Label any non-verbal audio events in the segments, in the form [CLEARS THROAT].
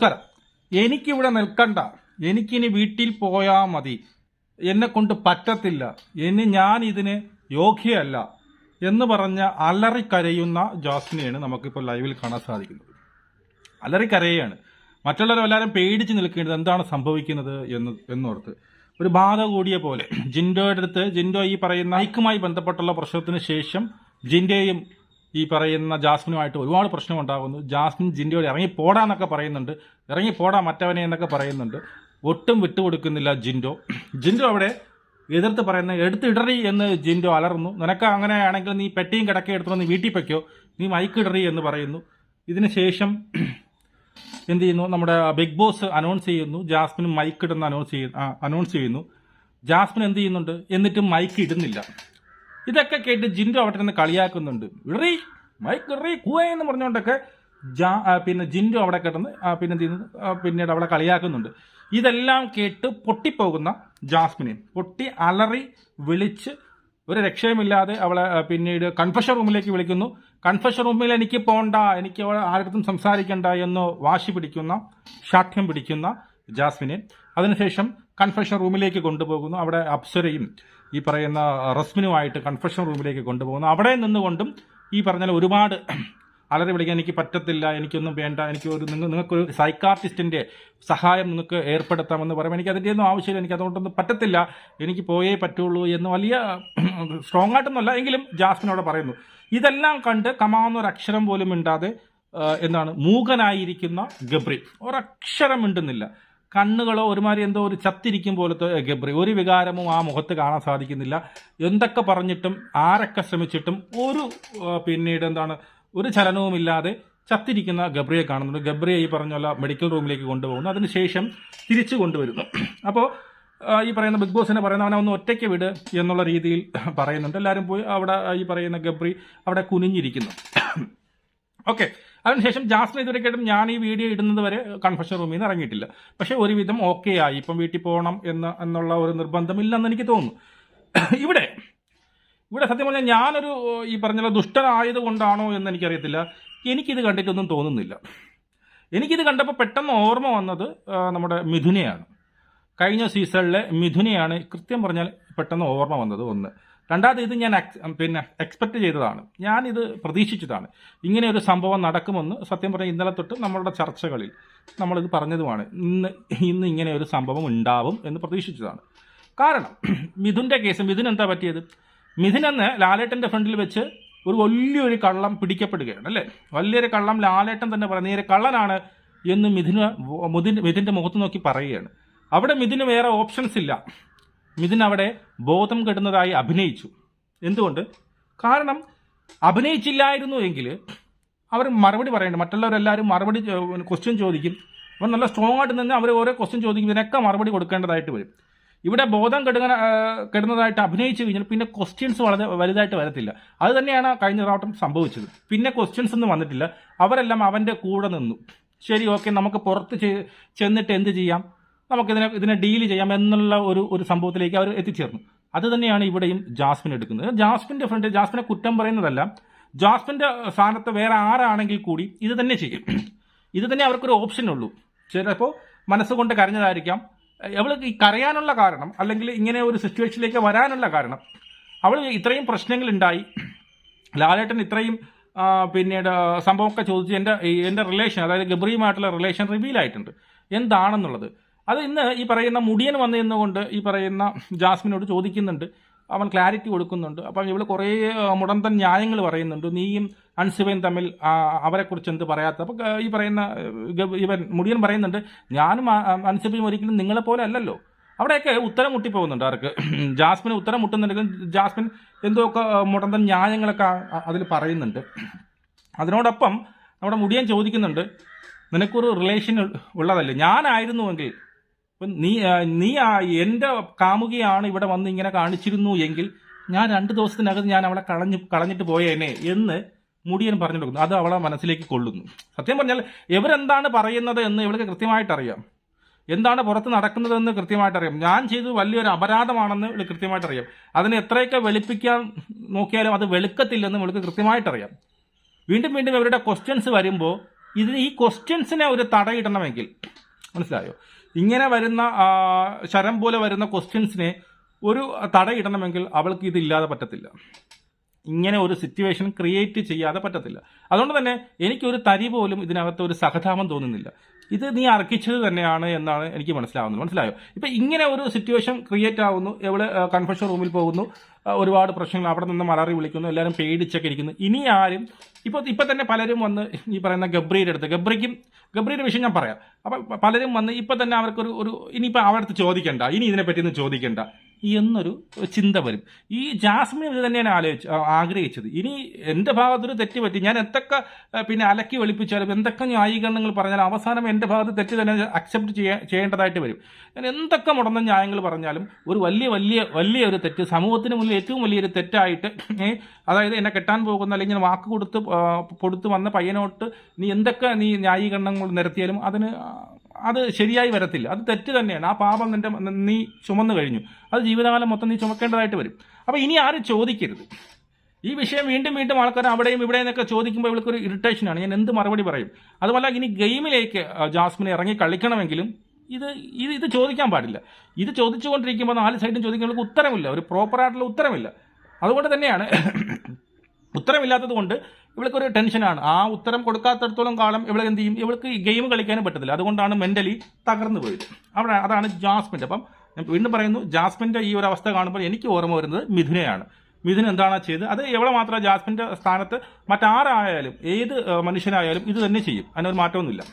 നമസ്കാരം എനിക്കിവിടെ നിൽക്കണ്ട. എനിക്കിനി വീട്ടിൽ പോയാൽ മതി. എന്നെ കൊണ്ട് പറ്റത്തില്ല. ഇനി ഞാൻ ഇതിന് യോഗ്യയല്ല എന്ന് പറഞ്ഞ അലറിക്കരയുന്ന ജാസ്മിനെയാണ് നമുക്കിപ്പോൾ ലൈവിൽ കാണാൻ സാധിക്കുന്നത്. അലറിക്കരയാണ്. മറ്റുള്ളവരെല്ലാവരും പേടിച്ച് നിൽക്കേണ്ടത് എന്താണ് സംഭവിക്കുന്നത് എന്ന് എന്നോർത്ത്. ഒരു ബാധ കൂടിയ പോലെ. ജിൻഡോയുടെ അടുത്ത് ജിൻഡോ ഈ പറയുന്ന ഹൈക്കുമായി ബന്ധപ്പെട്ടുള്ള പ്രശ്നത്തിന് ശേഷം ജിൻഡോയും ഈ പറയുന്ന ജാസ്മിനുമായിട്ട് ഒരുപാട് പ്രശ്നം ഉണ്ടാകുന്നു ജാസ്മിൻ ജിൻഡിയോട് ഇറങ്ങി പോടാന്നൊക്കെ പറയുന്നുണ്ട്. ഇറങ്ങി പോടാ മറ്റവനെ എന്നൊക്കെ പറയുന്നുണ്ട്. ഒട്ടും വിട്ടുകൊടുക്കുന്നില്ല ജിൻഡോ. ജിൻഡോ അവിടെ എതിർത്ത് പറയുന്ന എടുത്തിടറി എന്ന് ജിൻഡോ അലറുന്നു. നിനക്ക് അങ്ങനെയാണെങ്കിൽ നീ പെട്ടിയും കിടക്കയും എടുത്തോ നീ വീട്ടിൽ വയ്ക്കോ നീ മൈക്കിടറി എന്ന് പറയുന്നു. ഇതിനുശേഷം എന്ത് ചെയ്യുന്നു? നമ്മുടെ ബിഗ് ബോസ് അനൗൺസ് ചെയ്യുന്നു. ജാസ്മിൻ മൈക്ക് ഇടുന്ന അനൗൺസ് ചെയ്യുന്നു. അനൗൺസ് ചെയ്യുന്നു. ജാസ്മിൻ എന്ത് ചെയ്യുന്നുണ്ട്? എന്നിട്ടും മൈക്ക് ഇടുന്നില്ല. ഇതൊക്കെ കേട്ട് ജിൻഡോ അവിടെ നിന്ന് കളിയാക്കുന്നുണ്ട്. ഇറി മൈക്ക് ഇറി കൂവ എന്ന് പറഞ്ഞുകൊണ്ടൊക്കെ ജാ പിന്നെ ജിൻഡു അവിടെ കിടന്ന് പിന്നെ പിന്നീട് അവിടെ കളിയാക്കുന്നുണ്ട്. ഇതെല്ലാം കേട്ട് പൊട്ടിപ്പോകുന്ന ജാസ്മിനെ പൊട്ടി അലറി വിളിച്ച് ഒരു രക്ഷയുമില്ലാതെ അവളെ പിന്നീട് കൺഫഷൻ റൂമിലേക്ക് വിളിക്കുന്നു. കൺഫഷൻ റൂമിൽ എനിക്ക് പോണ്ട എനിക്ക് ആരുടെ സംസാരിക്കണ്ട എന്ന് വാശി പിടിക്കുന്ന ഷാഠ്യം പിടിക്കുന്ന ജാസ്മിനെ അതിനുശേഷം കൺഫഷൻ റൂമിലേക്ക് കൊണ്ടുപോകുന്നു. അവിടെ അപ്സരയും ഈ പറയുന്ന റസ്മിനുമായിട്ട് കൺഫെഷൻ റൂമിലേക്ക് കൊണ്ടുപോകുന്നു. അവിടെ നിന്നുകൊണ്ടും ഈ പറഞ്ഞ ഒരുപാട് അലറി വിളിക്കാൻ എനിക്ക് പറ്റത്തില്ല എനിക്കൊന്നും വേണ്ട എനിക്ക് ഒരു നിങ്ങൾ നിങ്ങൾക്കൊരു സൈക്കാർട്ടിസ്റ്റിന്റെ സഹായം നിങ്ങൾക്ക് ഏർപ്പെടുത്താമെന്ന് പറയുമ്പോൾ എനിക്ക് അതിന്റെ ഒന്നും ആവശ്യമില്ല എനിക്ക് അതുകൊണ്ടൊന്നും പറ്റത്തില്ല എനിക്ക് പോയേ പറ്റുള്ളൂ എന്ന് വലിയ സ്ട്രോങ് ആയിട്ടൊന്നുമല്ല എങ്കിലും ജാസ്മിനോട് പറയുന്നു. ഇതെല്ലാം കണ്ട് കമാവുന്ന ഒരു അക്ഷരം പോലും മിണ്ടാതെ എന്താണ് മൂകനായിരിക്കുന്ന ഗബ്രി. ഒരക്ഷരം മിണ്ടുന്നില്ല. കണ്ണുകളോ ഒരുമാതിരി എന്തോ ഒരു ചത്തിരിക്കും പോലത്തെ ഗബ്രി. ഒരു വികാരവും ആ മുഖത്ത് കാണാൻ സാധിക്കുന്നില്ല. എന്തൊക്കെ പറഞ്ഞിട്ടും ആരൊക്കെ ശ്രമിച്ചിട്ടും ഒരു പിന്നീട് എന്താണ് ഒരു ചലനവുമില്ലാതെ ചത്തിരിക്കുന്ന ഗബ്രിയെ കാണുന്നുണ്ട്. ഗബ്രിയെ ഈ പറഞ്ഞ മെഡിക്കൽ റൂമിലേക്ക് കൊണ്ടുപോകുന്നു. അതിനുശേഷം തിരിച്ചു കൊണ്ടുവരുന്നു. അപ്പോൾ ഈ പറയുന്ന ബിഗ് ബോസിനെ പറയുന്ന അവനെ ഒന്ന് ഒറ്റയ്ക്ക് വിട് എന്നുള്ള രീതിയിൽ പറയുന്നുണ്ട്. എല്ലാവരും പോയി അവിടെ ഈ പറയുന്ന ഗബ്രി അവിടെ കുനിഞ്ഞിരിക്കുന്നു. ഓക്കെ. അതിനുശേഷം ജാസ്മിൻ ഇതുവരെ കേട്ടും ഞാൻ ഈ വീഡിയോ ഇടുന്നത് വരെ കൺഫഷൻ റൂമിൽ നിന്ന് ഇറങ്ങിയിട്ടില്ല. പക്ഷേ ഒരുവിധം ഓക്കെ ആയി. ഇപ്പം വീട്ടിൽ പോകണം എന്ന് എന്നുള്ള ഒരു നിർബന്ധമില്ലെന്ന് എനിക്ക് തോന്നുന്നു. ഇവിടെ ഇവിടെ സത്യം പറഞ്ഞാൽ ഞാനൊരു ഈ പറഞ്ഞ ദുഷ്ടനായത് കൊണ്ടാണോ എന്ന് എനിക്കറിയത്തില്ല. എനിക്കിത് കണ്ടിട്ടൊന്നും തോന്നുന്നില്ല. എനിക്കിത് കണ്ടപ്പോൾ പെട്ടെന്ന് ഓർമ്മ വന്നത് നമ്മുടെ മിഥുനെയാണ്. കഴിഞ്ഞ സീസണിലെ മിഥുനെയാണ്. കൃത്യം പറഞ്ഞാൽ പെട്ടെന്ന് ഓർമ്മ വന്നത് ഒന്ന്. രണ്ടാമത് ഇത് ഞാൻ പിന്നെ എക്സ്പെക്ട് ചെയ്തതാണ്. ഞാനിത് പ്രതീക്ഷിച്ചതാണ്. ഇങ്ങനെ ഒരു സംഭവം നടക്കുമെന്ന് സത്യം പറഞ്ഞാൽ ഇന്നലെ തൊട്ട് നമ്മളുടെ ചർച്ചകളിൽ നമ്മളിത് പറഞ്ഞതുമാണ്. ഇന്ന് ഇന്ന് ഇങ്ങനെ ഒരു സംഭവം ഉണ്ടാവും എന്ന് പ്രതീക്ഷിച്ചതാണ്. കാരണം [CLEARS THROAT] മിഥുന്റെ കേസ് മിഥുൻ എന്താ പറ്റിയത്? മിഥുൻ എന്ന് ലാലേട്ടന്റെ ഫ്രണ്ടിൽ വെച്ച് ഒരു വലിയൊരു കള്ളം പിടിക്കപ്പെടുകയാണ് അല്ലേ? വലിയൊരു കള്ളം ലാലേട്ടൻ തന്നെ പറയുന്നത് നേരെ കള്ളനാണ് എന്ന് മിഥുന് മുതിൻ മിഥുന്റെ മുഖത്ത് നോക്കി പറയുകയാണ്. അവിടെ മിഥുന് വേറെ ഓപ്ഷൻസ് ഇല്ല. മിഥുൻ അവിടെ ബോധം കെടുന്നതായി അഭിനയിച്ചു. എന്തുകൊണ്ട്? കാരണം അഭിനയിച്ചില്ലായിരുന്നു എങ്കിൽ അവർ മറുപടി പറയേണ്ട മറ്റുള്ളവരെല്ലാവരും മറുപടി ക്വസ്റ്റ്യൻ ചോദിക്കും. അപ്പം നല്ല സ്ട്രോങ് ആയിട്ട് നിന്ന് അവർ ഓരോ ക്വസ്റ്റ്യൻ ചോദിക്കും ഇതിനൊക്കെ മറുപടി കൊടുക്കേണ്ടതായിട്ട് വരും. ഇവിടെ ബോധം കെടുങ്ങ കെടുന്നതായിട്ട് അഭിനയിച്ചു കഴിഞ്ഞാൽ പിന്നെ ക്വസ്റ്റ്യൻസ് വളരെ വലുതായിട്ട് വരത്തില്ല. അത് തന്നെയാണ് കഴിഞ്ഞ പ്രാവട്ടം സംഭവിച്ചത്. പിന്നെ ക്വസ്റ്റ്യൻസ് ഒന്നും വന്നിട്ടില്ല. അവരെല്ലാം അവന്റെ കൂടെ നിന്നു. ശരി ഓക്കെ നമുക്ക് പുറത്ത് ചെന്നിട്ട് എന്ത് ചെയ്യാം? നമുക്കിതിനെ ഇതിനെ ഡീൽ ചെയ്യാം എന്നുള്ള ഒരു ഒരു സംഭവത്തിലേക്ക് അവർ എത്തിച്ചേർന്നു. അത് തന്നെയാണ് ഇവിടെയും ജാസ്മിൻ എടുക്കുന്നത്. ജാസ്മിന്റെ ഫ്രണ്ട് ജാസ്മിനെ കുറ്റം പറയുന്നതല്ല. ജാസ്മിന്റെ സ്ഥാനത്ത് വേറെ ആരാണെങ്കിൽ കൂടി ഇത് തന്നെ ചെയ്യും. ഇത് തന്നെ അവർക്കൊരു ഓപ്ഷൻ ഉള്ളൂ. ചിലപ്പോൾ മനസ്സുകൊണ്ട് കരഞ്ഞതായിരിക്കാം. അവൾ ഈ കരയാനുള്ള കാരണം അല്ലെങ്കിൽ ഇങ്ങനെ ഒരു സിറ്റുവേഷനിലേക്ക് വരാനുള്ള കാരണം അവൾ ഇത്രയും പ്രശ്നങ്ങൾ ഉണ്ടായി ലാലേട്ടൻ ഇത്രയും പിന്നീട് സംഭവമൊക്കെ ചോദിച്ച് എന്റെ എന്റെ റിലേഷൻ അതായത് ഗബ്രിയുമായിട്ടുള്ള റിലേഷൻ റിവീൽ ആയിട്ടുണ്ട്. എന്താണെന്നുള്ളത്? അത് ഇന്ന് ഈ പറയുന്ന മുടിയൻ വന്നു നിന്നുകൊണ്ട് ഈ പറയുന്ന ജാസ്മിനോട് ചോദിക്കുന്നുണ്ട്. അവൻ ക്ലാരിറ്റി കൊടുക്കുന്നുണ്ട്. അപ്പം ഇവൾ കുറേ മുടന്തൻ ന്യായങ്ങൾ പറയുന്നുണ്ട്. നീയും അൻസിബയും തമ്മിൽ അവരെക്കുറിച്ച് എന്ത് പറയാത്ത അപ്പം ഈ പറയുന്ന ഇവൻ മുടിയൻ പറയുന്നുണ്ട് ഞാനും അൻസിബയും ഒരിക്കലും നിങ്ങളെപ്പോലെ അല്ലല്ലോ. അവിടെയൊക്കെ ഉത്തരം മുട്ടിപ്പോകുന്നുണ്ട് ആർക്ക്. [CLEARS THROAT] ജാസ്മിന് ഉത്തരം മുട്ടുന്നുണ്ടെങ്കിലും ജാസ്മിൻ എന്തൊക്കെ മുടന്തൻ ന്യായങ്ങളൊക്കെ അതിൽ പറയുന്നുണ്ട്. അതിനോടൊപ്പം നമ്മുടെ മുടിയൻ ചോദിക്കുന്നുണ്ട് നിനക്കൊരു റിലേഷൻ ഉള്ളതല്ലേ? ഞാനായിരുന്നുവെങ്കിൽ നീ നീ ആ എന്റെ കാമുകിയാണ് ഇവിടെ വന്ന് ഇങ്ങനെ കാണിച്ചിരുന്നു എങ്കിൽ ഞാൻ രണ്ട് ദിവസത്തിനകത്ത് ഞാൻ അവളെ കളഞ്ഞു കളഞ്ഞിട്ട് പോയേനെ എന്ന് മുടിയൻ പറഞ്ഞു കൊടുക്കുന്നു. അത് അവളെ മനസ്സിലേക്ക് കൊള്ളുന്നു. സത്യം പറഞ്ഞാൽ ഇവരെന്താണ് പറയുന്നത് എന്ന് ഇവൾക്ക് കൃത്യമായിട്ടറിയാം. എന്താണ് പുറത്ത് നടക്കുന്നതെന്ന് കൃത്യമായിട്ടറിയാം. ഞാൻ ചെയ്തത് വലിയൊരു അപരാധമാണെന്ന് ഇവൾ കൃത്യമായിട്ടറിയാം. അതിനെ എത്രയൊക്കെ വെളുപ്പിക്കാൻ നോക്കിയാലും അത് വെളുക്കത്തില്ലെന്ന് ഇവൾക്ക് കൃത്യമായിട്ടറിയാം. വീണ്ടും വീണ്ടും ഇവരുടെ ക്വസ്റ്റ്യൻസ് വരുമ്പോൾ ഇതിന് ഈ ക്വസ്റ്റ്യൻസിനെ ഒരു തടയിടണമെങ്കിൽ മനസ്സിലായോ? ഇങ്ങനെ വരുന്ന ശരം പോലെ വരുന്ന ക്വസ്റ്റ്യൻസിനെ ഒരു തടയിടണമെങ്കിൽ അവൾക്ക് ഇതില്ലാതെ പറ്റത്തില്ല. ഇങ്ങനെ ഒരു സിറ്റുവേഷൻ ക്രിയേറ്റ് ചെയ്യാതെ പറ്റത്തില്ല. അതുകൊണ്ട് തന്നെ എനിക്കൊരു തരി പോലും ഇതിനകത്ത് ഒരു സഹതാപം തോന്നുന്നില്ല. ഇത് നീ അർഹിച്ചത് തന്നെയാണ് എന്നാണ് എനിക്ക് മനസ്സിലാവുന്നത്. മനസ്സിലായോ? ഇപ്പം ഇങ്ങനെ ഒരു സിറ്റുവേഷൻ ക്രിയേറ്റ് ആവുന്നു എവിടെ കൺഫെഷൻ റൂമിൽ പോകുന്നു ഒരുപാട് പ്രശ്നങ്ങൾ അവിടെ നിന്ന് മലറി വിളിക്കുന്നു എല്ലാവരും പേടിച്ചൊക്കെ ഇരിക്കുന്നു. ഇനി ആരും ഇപ്പോൾ ഇപ്പം തന്നെ പലരും വന്ന് ഈ പറയുന്ന ഗബ്രിയുടെ അടുത്ത് ഗബ്രിക്കും ഗബ്രിയുടെ വിഷയം ഞാൻ പറയാം. അപ്പം പലരും വന്ന് ഇപ്പം തന്നെ അവർക്കൊരു ഒരു ഇനിയിപ്പോൾ അവരടുത്ത് ചോദിക്കണ്ട ഇനി ഇതിനെപ്പറ്റി ഒന്നും ചോദിക്കണ്ട. എന്നൊരു ചിന്ത വരും. ഈ ജാസ്മിൻ ഇത് തന്നെയാണ് ആലോചിച്ച് ആഗ്രഹിച്ചത്. ഇനി എന്റെ ഭാഗത്തൊരു തെറ്റ് പറ്റി ഞാൻ എന്തൊക്കെ പിന്നെ അലക്കി വെളുപ്പിച്ചാലും എന്തൊക്കെ ന്യായീകരണങ്ങൾ പറഞ്ഞാലും അവസാനം എന്റെ ഭാഗത്ത് തെറ്റ് തന്നെ അക്സെപ്റ്റ് ചെയ്യാൻ ചെയ്യേണ്ടതായിട്ട് വരും. ഞാൻ എന്തൊക്കെ മുടന്ന ന്യായങ്ങൾ പറഞ്ഞാലും ഒരു വലിയ വലിയ വലിയ ഒരു തെറ്റ് സമൂഹത്തിന് മുന്നിൽ ഏറ്റവും വലിയൊരു തെറ്റായിട്ട് അതായത് എന്നെ കെട്ടാൻ പോകുന്ന അല്ലെങ്കിൽ വാക്ക് കൊടുത്ത് കൊടുത്ത് വന്ന പയ്യനോട്ട് നീ എന്തൊക്കെ നീ ന്യായീകരണങ്ങൾ നിരത്തിയാലും അതിന് അത് ശരിയായി വരത്തില്ല. അത് തെറ്റ് തന്നെയാണ്. ആ പാപം നിന്റെ നീ ചുമന്നു കഴിഞ്ഞു. അത് ജീവിതകാലം മൊത്തം നീ ചുമക്കേണ്ടതായിട്ട് വരും. അപ്പോൾ ഇനി ആരും ചോദിക്കരുത്. ഈ വിഷയം വീണ്ടും വീണ്ടും ആൾക്കാർ അവിടെയും ഇവിടെയും എന്നൊക്കെ ചോദിക്കുമ്പോൾ ഇവൾക്കൊരു ഇറിറ്റേഷനാണ് ഞാൻ എന്ത് മറുപടി പറയും? അതുപോലെ ഇനി ഗെയിമിലേക്ക് ജാസ്മിനെ ഇറങ്ങി കളിക്കണമെങ്കിലും ഇത് ഇത് ഇത് ചോദിക്കാൻ പാടില്ല. ഇത് ചോദിച്ചുകൊണ്ടിരിക്കുമ്പോൾ നാല് സൈഡും ചോദിക്കുന്നവർക്ക് ഉത്തരമില്ല. ഒരു പ്രോപ്പറായിട്ടുള്ള ഉത്തരമില്ല. അതുകൊണ്ട് തന്നെയാണ് ഉത്തരമില്ലാത്തത് കൊണ്ട് ഇവൾക്കൊരു ടെൻഷനാണ് ആ ഉത്തരം കൊടുക്കാത്തടത്തോളം കാലം ഇവൾ എന്ത് ചെയ്യും? ഇവൾക്ക് ഗെയിം കളിക്കാനും പറ്റത്തില്ല. അതുകൊണ്ടാണ് മെന്റലി തകർന്നു പോയത്. അവിടെ അതാണ് ജാസ്മിന്റെ അപ്പം വീണ്ടും പറയുന്നു ജാസ്മിന്റെ ഈ ഒരു അവസ്ഥ കാണുമ്പോൾ എനിക്ക് ഓർമ്മ വരുന്നത് മിഥുനയാണ്. മിഥുൻ എന്താണ് ചെയ്തത് അത് എവിടെ മാത്രം ജാസ്മിന്റെ സ്ഥാനത്ത് മറ്റാരായാലും ഏത് മനുഷ്യനായാലും ഇത് തന്നെ ചെയ്യും. അതിനൊരു മാറ്റമൊന്നുമില്ല.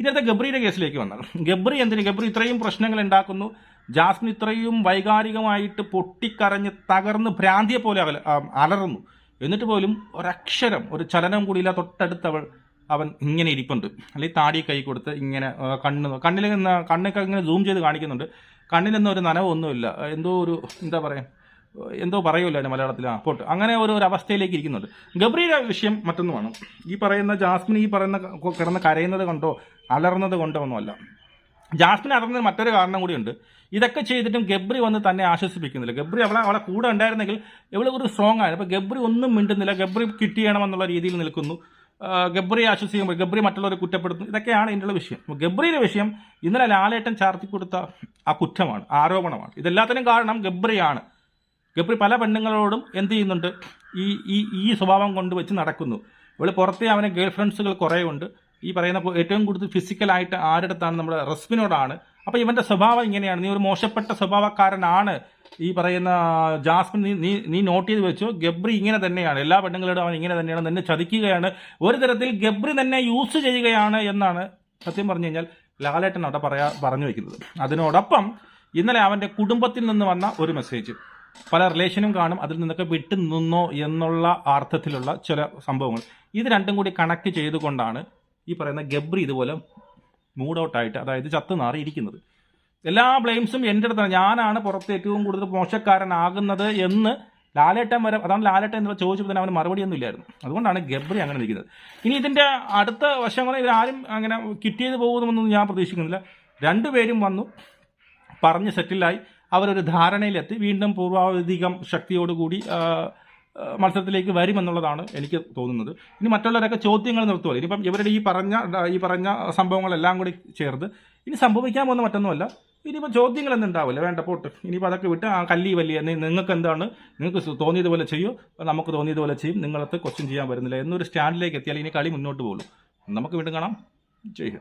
ഇന്നത്തെ ഗബ്രിയുടെ കേസിലേക്ക് വന്നാൽ. ഗബ്രി എന്തിന്? ഗബ്രി ഇത്രയും പ്രശ്നങ്ങൾ ഉണ്ടാക്കുന്നു. ജാസ്മിൻ ഇത്രയും വൈകാരികമായിട്ട് പൊട്ടിക്കരഞ്ഞ് തകർന്ന് ഭ്രാന്തിയെ പോലെ അകല- അലറുന്നു. എന്നിട്ട് പോലും ഒരക്ഷരം ഒരു ചലനം കൂടിയില്ല. തൊട്ടടുത്ത് അവൾ അവൻ ഇങ്ങനെ ഇരിപ്പുണ്ട്. അല്ലെങ്കിൽ താടി കൈ കൊടുത്ത് ഇങ്ങനെ കണ്ണ് കണ്ണിൽ നിന്ന് കണ്ണൊക്കെ ഇങ്ങനെ സൂം ചെയ്ത് കാണിക്കുന്നുണ്ട്. കണ്ണിലൊന്നും ഒരു നനവൊന്നുമില്ല എന്തോ ഒരു എന്താ പറയുക എന്തോ പറയുമല്ലോ അതിന് മലയാളത്തിൽ ആ പോട്ട്. അങ്ങനെ ഒരു ഒരു അവസ്ഥയിലേക്ക് ഇരിക്കുന്നുണ്ട്. ഗബ്രിയുടെ വിഷയം മറ്റൊന്നുമാണ് ഈ പറയുന്ന ജാസ്മിൻ ഈ പറയുന്ന കിടന്ന് കരയുന്നത് കൊണ്ടോ അലർന്നത് കൊണ്ടോ ഒന്നുമല്ല. ജാസ്മിൻ അലർന്നതിന് മറ്റൊരു കാരണം കൂടിയുണ്ട്. ഇതൊക്കെ ചെയ്തിട്ടും ഗബ്രി വന്ന് തന്നെ ആശ്വസിപ്പിക്കുന്നില്ല. ഗബ്രി അവളെ അവളെ കൂടെ ഉണ്ടായിരുന്നെങ്കിൽ എവിടെ ഒരു സ്ട്രോങ് ആണ് അപ്പോൾ ഗബ്രി ഒന്നും മിണ്ടുന്നില്ല. ഗബ്രി കിറ്റ് രീതിയിൽ നിൽക്കുന്നു. ഗബ്രി ആശ്വസിക്കുമ്പോൾ ഗബ്രി മറ്റുള്ളവരെ കുറ്റപ്പെടുത്തുന്നു. ഇതൊക്കെയാണ് ഇതിന്റെ വിഷയം. ഗബ്രിയുടെ വിഷയം ഇന്നലെ ലാലേട്ടൻ ചാർത്തി കൊടുത്ത ആ കുറ്റമാണ് ആരോപണമാണ്. ഇതെല്ലാത്തിനും കാരണം ഗബ്രിയാണ്. ഗബ്രി പല പെണ്ണുങ്ങളോടും എന്ത് ചെയ്യുന്നുണ്ട്? ഈ ഈ ഈ സ്വഭാവം കൊണ്ട് വെച്ച് നടക്കുന്നു. ഇവിടെ പുറത്തെ അവനെ ഗേൾ ഫ്രണ്ട്സുകൾ കുറേ ഉണ്ട് ഈ പറയുന്ന ഏറ്റവും കൂടുതൽ ഫിസിക്കലായിട്ട് ആരുടെത്താണ് നമ്മുടെ റസ്മിനോടാണ്. അപ്പോൾ ഇവന്റെ സ്വഭാവം ഇങ്ങനെയാണ്. നീ ഒരു മോശപ്പെട്ട സ്വഭാവക്കാരനാണ്. ഈ പറയുന്ന ജാസ്മിൻ നീ നീ നീ നോട്ട് ചെയ്ത് വെച്ചു. ഗബ്രി ഇങ്ങനെ തന്നെയാണ്. എല്ലാ പെണ്ണുങ്ങളോടും അവൻ ഇങ്ങനെ തന്നെയാണ്. നിന്നെ ചതിക്കുകയാണ്. ഒരു തരത്തിൽ ഗബ്രി തന്നെ യൂസ് ചെയ്യുകയാണ് എന്നാണ് സത്യം പറഞ്ഞു കഴിഞ്ഞാൽ ലാലേട്ടൻ അവിടെ പറയാ പറഞ്ഞു വെക്കുന്നത്. അതിനോടൊപ്പം ഇന്നലെ അവന്റെ കുടുംബത്തിൽ നിന്ന് വന്ന ഒരു മെസ്സേജ് പല റിലേഷനും കാണും. അതിൽ നിന്നൊക്കെ വിട്ടു നിന്നോ എന്നുള്ള അർത്ഥത്തിലുള്ള ചില സംഭവങ്ങൾ. ഇത് രണ്ടും കൂടി കണക്ട് ചെയ്തുകൊണ്ടാണ് ഈ പറയുന്ന ഗബ്രി ഇതുപോലെ മൂഡ് ഔട്ട് ആയിട്ട് അതായത് ചത്ത് നാറിയിരിക്കുന്നത്. എല്ലാ ബ്ലെയിംസും എന്റെ അടുത്താണ്. ഞാനാണ് പുറത്ത് ഏറ്റവും കൂടുതൽ മോശക്കാരനാകുന്നത് എന്ന് ലാലേട്ടൻ വരെ അതാണ് ലാലേട്ടൻ എന്നുള്ള ചോദിച്ചപ്പോൾ തന്നെ അവന് മറുപടിയൊന്നും ഇല്ലായിരുന്നു. അതുകൊണ്ടാണ് ഗബ്രി അങ്ങനെ നിൽക്കുന്നത് ഇനി ഇതിന്റെ അടുത്ത വശങ്ങൾ ഇവരാരും അങ്ങനെ കിറ്റ് ചെയ്ത് പോകുമെന്നൊന്നും ഞാൻ പ്രതീക്ഷിക്കുന്നില്ല. രണ്ടുപേരും വന്നു പറഞ്ഞ് സെറ്റിലായി. അവരൊരു ധാരണയിലെത്തി. വീണ്ടും പൂർവാധികം ശക്തിയോടുകൂടി മത്സരത്തിലേക്ക് വരുമെന്നുള്ളതാണ് എനിക്ക് തോന്നുന്നത്. ഇനി മറ്റുള്ളവരൊക്കെ ചോദ്യങ്ങൾ നിർത്തുമല്ലോ ഇനിയിപ്പം ഇവരുടെ ഈ പറഞ്ഞ ഈ പറഞ്ഞ സംഭവങ്ങളെല്ലാം കൂടി ചേർത്ത് ഇനി സംഭവിക്കാൻ പോകുന്ന മറ്റൊന്നുമല്ല. ഇനിയിപ്പോൾ ചോദ്യങ്ങളൊന്നും ഉണ്ടാവില്ല. വേണ്ട പോട്ട് ഇനിയിപ്പോൾ അതൊക്കെ വിട്ട് ആ കല്ലി വലിയ നിങ്ങൾക്ക് എന്താണ്? നിങ്ങൾക്ക് തോന്നിയതുപോലെ ചെയ്യൂ. നമുക്ക് തോന്നിയതുപോലെ ചെയ്യും. നിങ്ങളത് ക്വസ്റ്റ്യൻ ചെയ്യാൻ വരുന്നില്ല. എന്നൊരു സ്റ്റാൻഡിലേക്ക് എത്തിയാൽ ഇനി കളി മുന്നോട്ട് പോകും നമുക്ക് വീണ്ടും കാണാം. ചെയ്യും